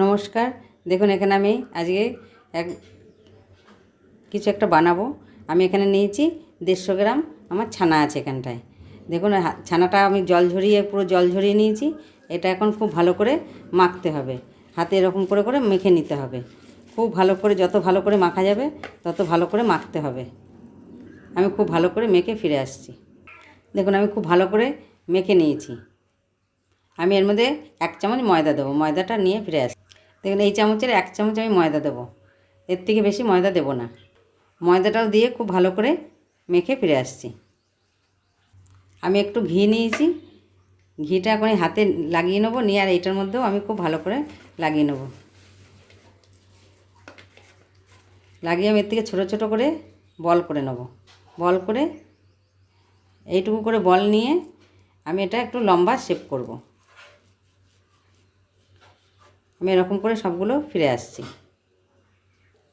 নমস্কার। দেখুন, এখানে আমি আজকে এক কিছু একটা বানাবো। আমি এখানে নিয়েছি দেড়শো গ্রাম আমার ছানা আছে এখানটায়। দেখুন ছানাটা আমি জল ঝরিয়ে, পুরো জল ঝরিয়ে নিয়েছি। এটা এখন খুব ভালো করে মাখতে হবে। হাতে এরকম করে করে মেখে নিতে হবে। খুব ভালো করে, যত ভালো করে মাখা যাবে, তত ভালো করে মাখতে হবে। আমি খুব ভালো করে মেখে ফিরে আসছি। দেখুন, আমি খুব ভালো করে মেখে নিয়েছি। আমি এর মধ্যে এক চামচ ময়দা দেবো। ময়দাটা নিয়ে ফিরে আসি দেখুন, এই চামচের এক চামচ আমি ময়দা দেবো। এর থেকে বেশি ময়দা দেবো না। ময়দাটাও দিয়ে খুব ভালো করে মেখে ফিরে আসছি। আমি একটু ঘি নিয়েছি। ঘিটা এখন হাতে লাগিয়ে নেব, নিয়ে আর এইটার মধ্যেও আমি খুব ভালো করে লাগিয়ে নেব। লাগিয়ে আমি এর থেকে ছোটো ছোটো করে বল করে নেব। বল করে এইটুকু করে বল নিয়ে আমি এটা একটু লম্বা শেপ করব। আমি এরকম করে সবগুলো ফিরে আসছি।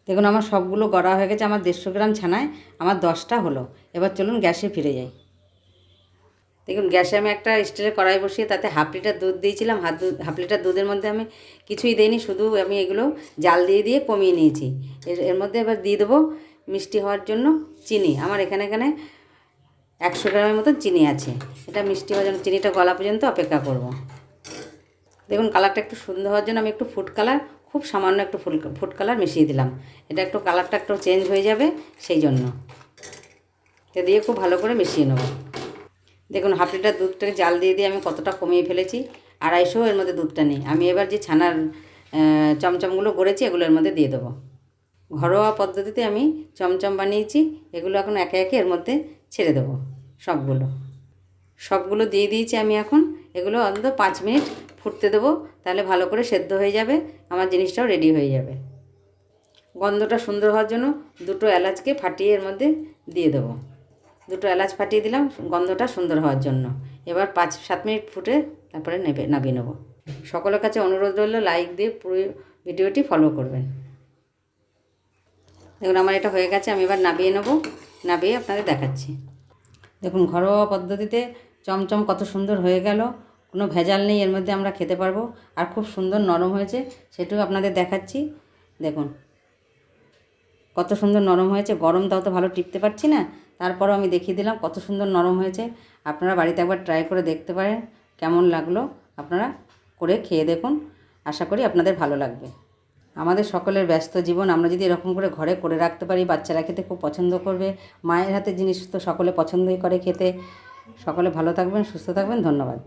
দেখুন, আমার সবগুলো গড়া হয়ে গেছে আমার দেড়শো গ্রাম ছানায়, আমার দশটা হলো। এবার চলুন গ্যাসে ফিরে যাই। দেখুন, গ্যাসে আমি একটা স্টিলের কড়াই বসিয়ে তাতে হাফ লিটার দুধ দিয়েছিলাম। হাফ দুধ হাফ লিটার দুধের মধ্যে আমি কিছুই দিইনি, শুধু আমি এগুলো জাল দিয়ে দিয়ে কমিয়ে নিয়েছি। এর এর মধ্যে এবার দিয়ে দেবো মিষ্টি হওয়ার জন্য চিনি। আমার এখানে এখানে একশো গ্রামের মতো চিনি আছে। এটা মিষ্টি হওয়ার জন্য, চিনিটা গলা পর্যন্ত অপেক্ষা করব। দেখুন কালারটা একটু সুন্দর হওয়ার জন্য আমি একটু ফুড কালার খুব সামান্য একটু ফুল ফুড কালার মিশিয়ে দিলাম। এটা একটু কালারটা একটু চেঞ্জ হয়ে যাবে সেই জন্য। এটা দিয়ে খুব ভালো করে মিশিয়ে নেব। দেখুন হাফ লিটার দুধটাকে জাল দিয়ে দিয়ে আমি কতটা কমিয়ে ফেলেছি, আড়াইশো এর মধ্যে দুধটা নেই। আমি এবার যে ছানার চমচমগুলো গড়েছি এগুলো এর মধ্যে দিয়ে দেবো। ঘরোয়া পদ্ধতিতে আমি চমচম বানিয়েছি, এগুলো এখন একে একে এর মধ্যে ছেড়ে দেবো সবগুলো। সবগুলো দিয়ে দিয়েছি আমি এখন, এগুলো অন্তত পাঁচ মিনিট ফুটতে দেবো, তাহলে ভালো করে সেদ্ধ হয়ে যাবে, আমার জিনিসটাও রেডি হয়ে যাবে। গন্ধটা সুন্দর হওয়ার জন্য দুটো এলাচকে ফাটিয়ে এর মধ্যে দিয়ে দেবো। দুটো এলাচ ফাটিয়ে দিলাম, গন্ধটা সুন্দর হওয়ার জন্য। এবার পাঁচ সাত মিনিট ফুটে তারপরে নেবে, নামিয়ে নেব। সকলের কাছে অনুরোধ রইল লাইক দিয়ে পুরো ভিডিওটি ফলো করবেন। দেখুন, আমার এটা হয়ে গেছে, আমি এবার নাবিয়ে নেব নাবিয়ে আপনাদের দেখাচ্ছি। দেখুন, ঘরোয়া পদ্ধতিতে চমচম কত সুন্দর হয়ে গেল। কোনো ভেজাল নেই, এর মধ্যে আমরা খেতে পারব। আর খুব সুন্দর নরম হয়েছে সেটাও আপনাদের দেখাচ্ছি। দেখুন, কত সুন্দর নরম হয়েছে। গরম তাও তো ভালো টিপতে পারছি না। তারপরও আমি দেখিয়ে দিলাম কত সুন্দর নরম হয়েছে। আপনারা বাড়িতে একবার ট্রাই করে দেখতে পারেন, কেমন লাগল আপনারা করে খেয়ে দেখুন। আশা করি আপনাদের ভালো লাগবে। আমাদের সকলের ব্যস্ত জীবন, আমরা যদি এরকম করে ঘরে করে রাখতে পারি, বাচ্চারা খেতে খুব পছন্দ করবে। মায়ের হাতে জিনিস তো সকলে পছন্দই করে খেতে। সকলে ভালো থাকবেন, সুস্থ থাকবেন, ধন্যবাদ।